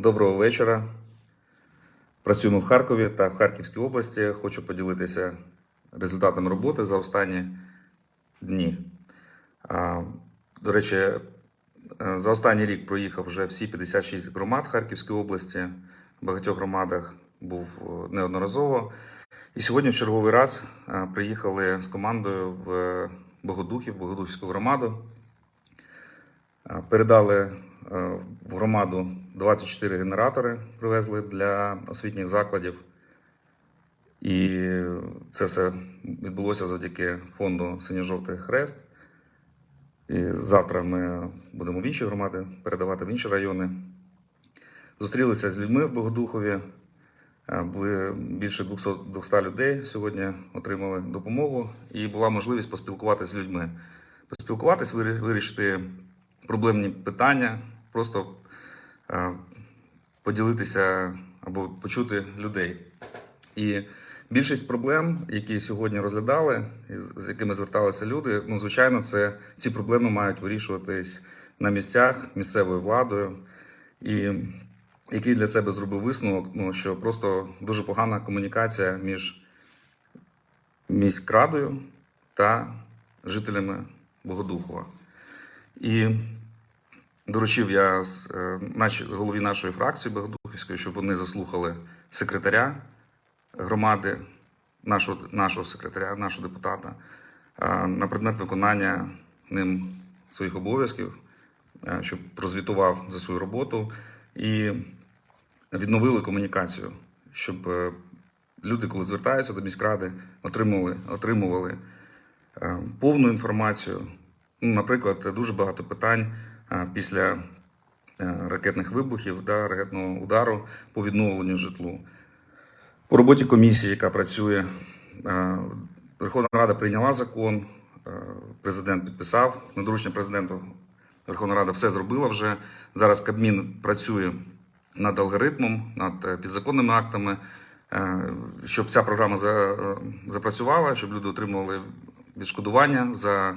Доброго вечора. Працюємо в Харкові та в Харківській області. Хочу поділитися результатами роботи за останні дні. До речі, е, за останній рік проїхав вже всі 56 громад Харківської області. В багатьох громадах був е, неодноразово. І сьогодні в черговий раз е, приїхали з командою в Богодухів, Богодухівську громаду. Передали в громаду 24 генератори, привезли для освітніх закладів. І це все відбулося завдяки фонду Синьо-жовтий хрест. І завтра ми будемо в інші громади передавати в інші райони. Зустрілися з людьми в Богодухові. Е, більше 200, 200 людей сьогодні отримали допомогу, і була можливість поспілкуватися з людьми. Поспілкуватись, вирішити проблемні питання, просто поділитися або почути людей. І більшість проблем, які сьогодні розглядали, з з якими зверталися люди, ну звичайно, це ці проблеми мають вирішуватись на місцях місцевою владою. І який для себе зробив висновок, ну що просто дуже погана комунікація між міськрадою та жителями Богодухова. І доручив я е, голові нашої фракції Богодухівської, щоб вони заслухали секретаря громади, нашого, нашого секретаря, нашого депутата, е, на предмет виконання ним своїх обов'язків, е, щоб прозвітував за свою роботу і відновили комунікацію, щоб люди, коли звертаються до міськради, отримували, отримували повну інформацію. Ну, наприклад, дуже багато питань після е, ракетних вибухів, да, ракетного удару по відновленню житлу. По роботі комісії, яка працює, е, Верховна Рада прийняла закон, е, президент підписав на доручення президента. Верховна Рада все зробила вже. Зараз Кабмін працює над алгоритмом, над підзаконними актами, щоб ця програма за- запрацювала, щоб люди отримували відшкодування за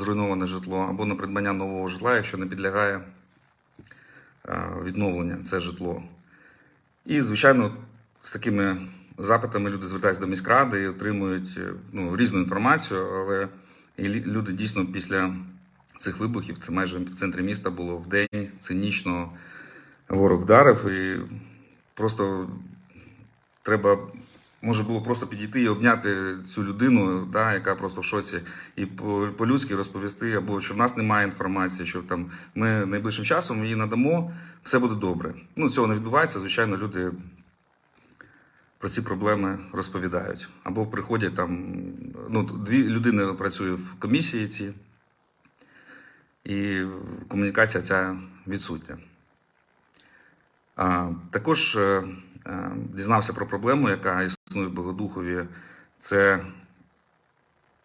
зруйноване житло або на придбання нового житла, якщо не підлягає е, відновлення це житло. І, звичайно, з такими запитами люди звертаються до міськради і отримують е, ну, різну інформацію, але і люди дійсно після цих вибухів, це майже в центрі міста було в день цинічно ворог вдарив, і просто треба. Може було просто підійти і обняти цю людину, да, яка просто в шоці, і по- по-людськи розповісти, або що в нас немає інформації, що там ми найближчим часом її надамо, все буде добре. Ну, цього не відбувається. Звичайно, люди про ці проблеми розповідають. Або приходять там, ну, дві людини працює в комісії ці, і комунікація ця відсутня. А, також е, дізнався про проблему, яка існує в Богодухові. Це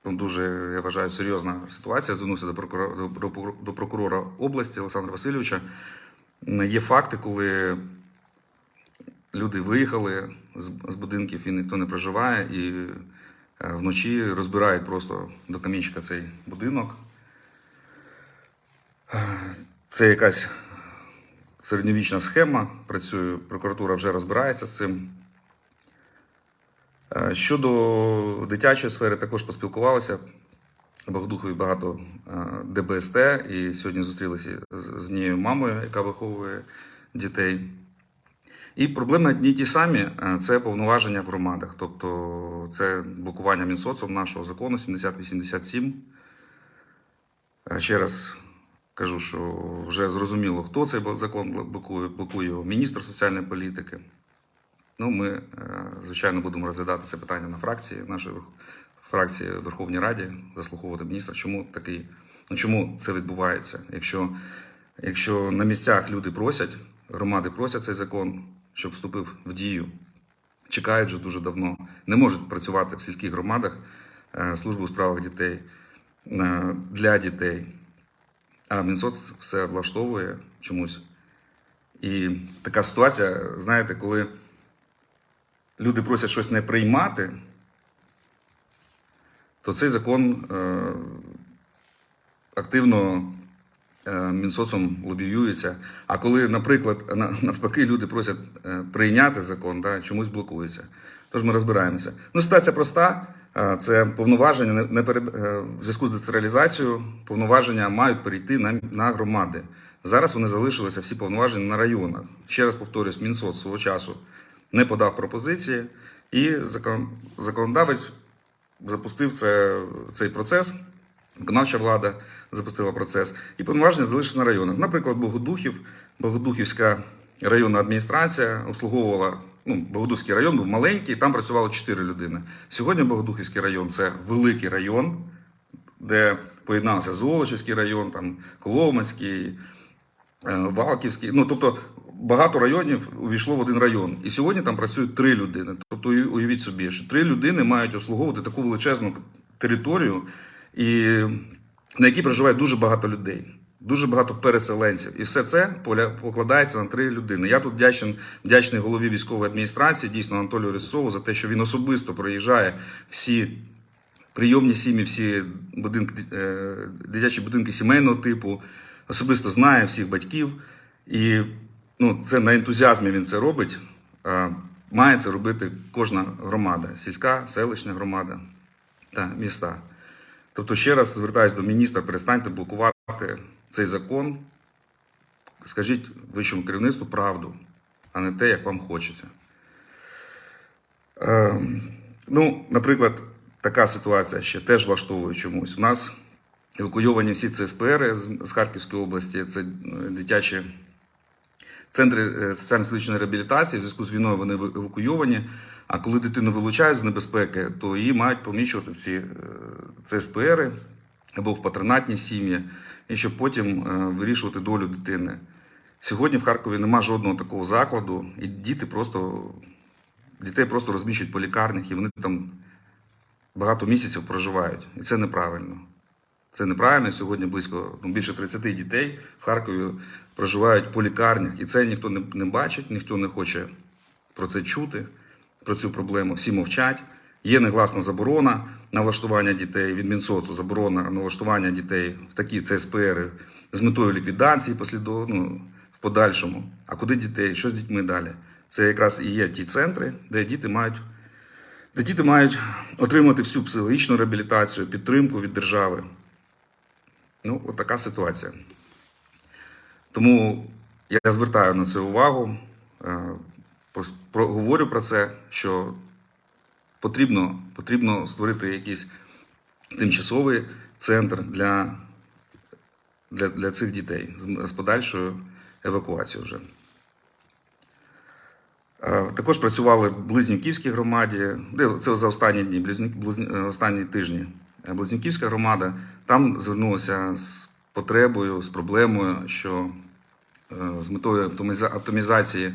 ну, дуже, я вважаю, серйозна ситуація. Звернувся до прокурора, до, прокурора- області Олександра Васильовича. Є факти, коли люди виїхали з, будинків і ніхто не проживає, і е, вночі розбирають просто до камінчика цей будинок. Е, Це якась середньовічна схема. Працює, прокуратура вже розбирається з цим. Е, Щодо дитячої сфери, також поспілкувалися. В Богодухові багато е, ДБСТ, і сьогодні зустрілися з однією мамою, яка виховує дітей. І проблеми одні ті самі е, це повноваження в громадах. Тобто це блокування Мінсоцом нашого закону 7087. Е, Ще раз кажу, що вже зрозуміло, хто цей закон блокує, блокує його міністр соціальної політики. Ну, ми, е, звичайно, будемо розглядати це питання на фракції, нашої фракції в Верховній Раді, заслуховувати міністра, чому такий, ну чому це відбувається? Якщо, якщо на місцях люди просять, громади просять цей закон, щоб вступив в дію, чекають вже дуже давно, не можуть працювати в сільських громадах е, служби у справах дітей для дітей. А Мінсоц все влаштовує чомусь. І така ситуація, знаєте, коли люди просять щось не приймати, то цей закон е, активно е, Мінсоцом лобіюється. А коли, наприклад, на- навпаки, люди просять е, прийняти закон, да, чомусь блокується. Тож ми розбираємося. Ну, ситуація проста. Це повноваження не- перед е, в зв'язку з децентралізацією. Повноваження мають перейти на, на громади. Зараз вони залишилися всі повноваження на районах. Ще раз повторюсь, Мінсоц свого часу не подав пропозиції, і закон, законодавець запустив це, цей процес. Виконавча влада запустила процес, і повноваження залишилися на районах. Наприклад, Богодухів, Богодухівська районна адміністрація обслуговувала. Ну, Богодухівський район був маленький, там працювало 4 людини. Сьогодні Богодухівський район це великий район, де поєднався Золочівський район, там Коломацький, е, Валківський. Ну, тобто багато районів увійшло в один район. І сьогодні там працюють три людини. Тобто, уявіть собі, що три людини мають обслуговувати таку величезну територію, і на якій проживає дуже багато людей. Дуже багато переселенців, і все це покладається на три людини. Я тут вдячний, вдячний голові військової адміністрації, дійсно Анатолію Рисову, за те, що він особисто проїжджає всі прийомні сім'ї, всі будинки, е, дитячі будинки сімейного типу, особисто знає всіх батьків. І ну, це на ентузіазмі він це робить. Має це робити кожна громада, сільська, селищна громада та міста. Тобто, ще раз звертаюся до міністра, перестаньте блокувати цей закон. Скажіть вищому керівництву правду, а не те, як вам хочеться. Е, ну, наприклад, така ситуація ще теж влаштовує чомусь. У нас евакуйовані всі ЦСПР з, Харківської області, це е, дитячі центри е, соціально-фізичної реабілітації. В зв'язку з війною вони евакуйовані. А коли дитину вилучають з небезпеки, то її мають поміщувати в ці е, ЦСПР або в патронатні сім'ї, і щоб потім е, вирішувати долю дитини. Сьогодні в Харкові нема жодного такого закладу, і діти просто дітей просто розміщують по лікарнях, і вони там багато місяців проживають. І це неправильно. Це неправильно. Сьогодні близько ну, більше 30 дітей в Харкові проживають по лікарнях, і це ніхто не, не бачить, ніхто не хоче про це чути, про цю проблему. Всі мовчать. Є негласна заборона на влаштування дітей від Мінсоцу, заборона на влаштування дітей в такі ЦСПР з метою ліквідації послідов... ну, в подальшому. А куди дітей? Що з дітьми далі? Це якраз і є ті центри, де діти мають де діти мають отримати всю психологічну реабілітацію, підтримку від держави. Ну, от така ситуація. Тому я звертаю на це увагу, е, говорю про це, що потрібно, потрібно створити якийсь тимчасовий центр для, для, для цих дітей з, з подальшою евакуацією вже. Також працювали в Близнюківській громаді, це за останні дні, Близнюк, Близн- е, останні тижні. Е, Близнюківська громада там звернулася з потребою, з проблемою, що е, з метою оптимізації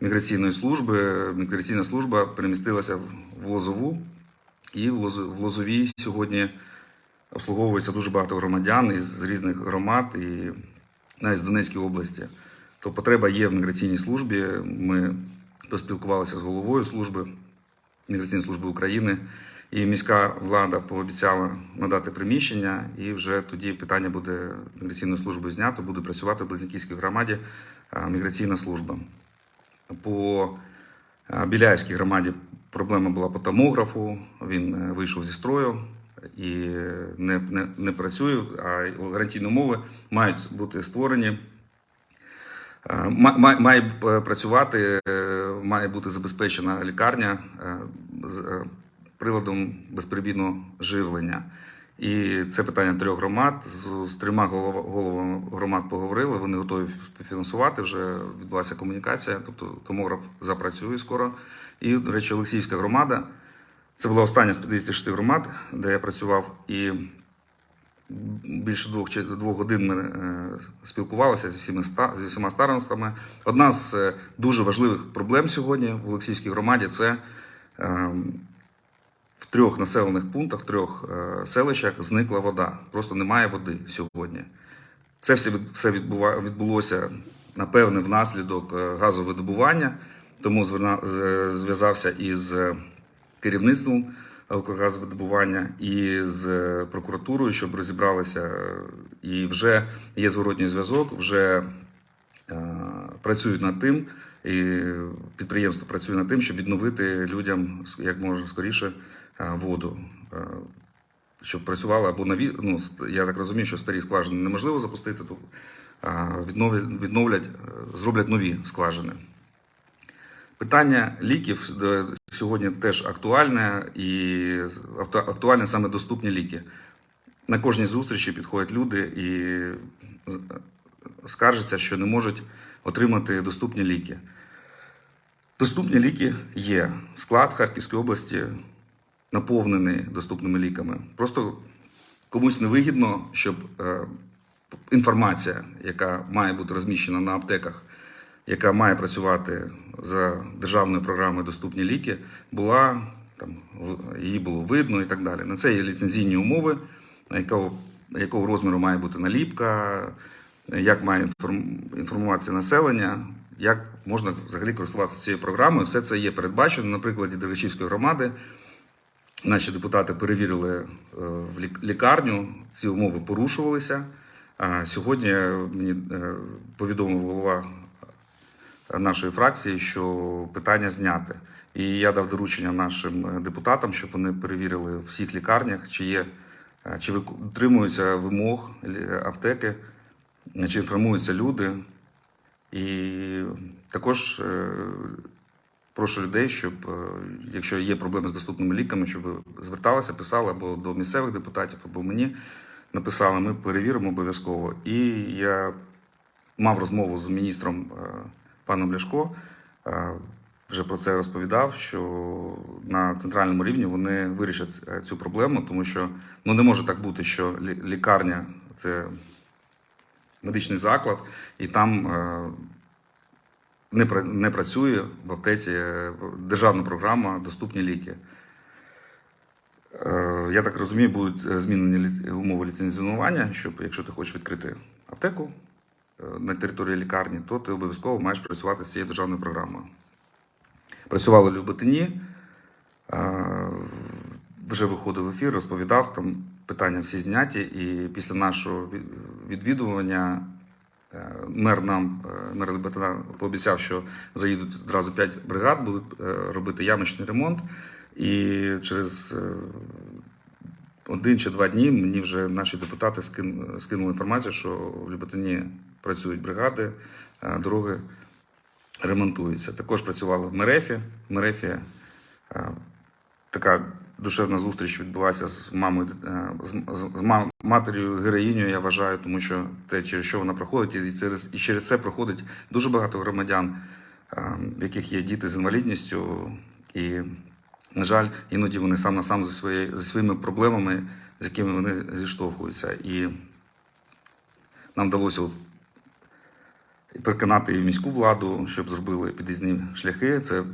міграційної служби міграційна служба перемістилася в в Лозову, і в Лоз- в Лозовій сьогодні обслуговується дуже багато громадян із різних громад і навіть з Донецької області. То потреба є в міграційній службі. Ми поспілкувалися з головою служби міграційної служби України, і міська влада пообіцяла надати приміщення, і вже тоді питання буде міграційною службою знято, буде працювати в Близнюківській громаді міграційна служба. По Біляївській громаді проблема була по томографу. Він е, вийшов зі строю і не, не, не працює, а гарантійні умови мають бути створені. Е, ма- ма- Має е, працювати, е, має бути забезпечена лікарня е, з е, приладом безперебійного живлення. І це питання трьох громад. З, з трьома голова- головами громад поговорили. Вони готові фінансувати. Вже відбулася комунікація, тобто томограф запрацює скоро. І, до речі, Олексіївська громада. Це була остання з 56 громад, де я працював. І більше двох, двох годин ми е, спілкувалися зі всіма, зі всіма старостами. Одна з е, дуже важливих проблем сьогодні в Олексійській громаді це е, в трьох населених пунктах, в трьох селищах зникла вода. Просто немає води сьогодні. Це все, відбулося, напевне, внаслідок газовидобування. Тому зверна- зв'язався із керівництвом Укргазвидобування і з прокуратурою, щоб розібралися. І вже є зворотній зв'язок, вже е, працюють над тим, і підприємство працює над тим, щоб відновити людям як можна скоріше е, воду. Е, Щоб працювала або нові, ну я так розумію, що старі скважини неможливо запустити, то відновлять, зроблять нові скважини. Питання ліків е, сьогодні теж актуальне і актуальне саме доступні ліки. На кожній зустрічі підходять люди і скаржаться, що не можуть отримати доступні ліки. Доступні ліки є. Склад Харківської області наповнений доступними ліками. Просто комусь невигідно, щоб е, інформація, яка має бути розміщена на аптеках, яка має працювати за державною програмою Доступні ліки, була там її було видно і так далі. На це є ліцензійні умови, якого, якого розміру має бути наліпка, як має інформ- інформуватися населення, як можна взагалі користуватися цією програмою. Все це є передбачено на прикладі Дергачівської громади. Наші депутати перевірили е, в лікарню, ці умови порушувалися. А сьогодні мені е, повідомив голова нашої фракції, що питання зняте. І я дав доручення нашим е, депутатам, щоб вони перевірили в всіх лікарнях, чи є е, чи дотримуються вимог аптеки, чи інформуються люди. І також е, прошу людей, щоб якщо є проблеми з доступними ліками, щоб ви зверталися, писали або до місцевих депутатів, або мені написали. Ми перевіримо обов'язково. І я мав розмову з міністром паном Ляшко. е, Вже про це розповідав, що на центральному рівні вони вирішать е, цю проблему, тому що ну не може так бути, що лікарня це медичний заклад, і там е, не, працює в аптеці державна програма Доступні ліки. Я так розумію, будуть змінені умови ліцензіонування, щоб якщо ти хочеш відкрити аптеку на території лікарні, то ти обов'язково маєш працювати з цією державною програмою. Працювали в Люботині, вже виходив в ефір, розповідав, там питання всі зняті, і після нашого відвідування е, мер нам, е, мер Люботина пообіцяв, що заїдуть одразу 5 бригад, будуть е, робити ямочний ремонт. І через один чи два дні мені вже наші депутати скинули інформацію, що в Люботині працюють бригади, е, дороги ремонтуються. Також працювали в Мерефі. В Мерефі е, така душевна зустріч відбулася з мамою, е, з, матерію героїнею, я вважаю, тому що те, через що вона проходить, і через, і через це проходить дуже багато громадян, в яких є діти з інвалідністю. І, на жаль, іноді вони сам на сам зі, своєю, зі своїми проблемами, з якими вони зіштовхуються. І нам вдалося переконати і міську владу, щоб зробили під'їзні шляхи. Це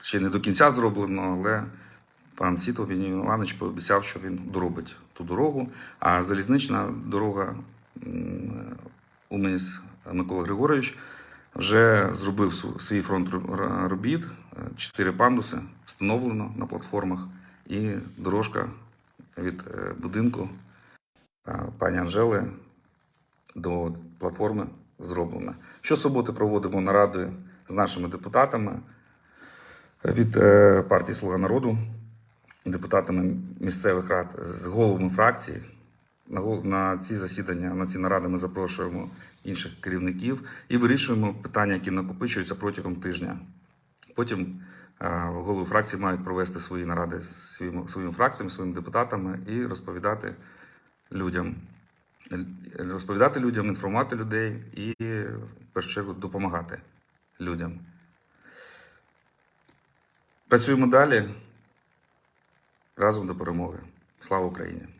ще не до кінця зроблено, але пан Сітов Віній Іванович пообіцяв, що він доробить ту дорогу. А залізнична дорога м, Уманіс Микола Григорович вже зробив свій фронт робіт. Чотири пандуси встановлено на платформах, і дорожка від е, будинку е, пані Анжели до платформи зроблена. Щосуботи проводимо наради з нашими депутатами від е, партії Слуга народу, депутатами місцевих рад, з головами фракцій. На, ці засідання, на ці наради ми запрошуємо інших керівників і вирішуємо питання, які накопичуються протягом тижня. Потім е, голови фракцій мають провести свої наради з своїми фракціями, своїми депутатами і розповідати людям, розповідати людям, інформувати людей і в допомагати людям. Працюємо далі разом до перемоги. Слава Україні!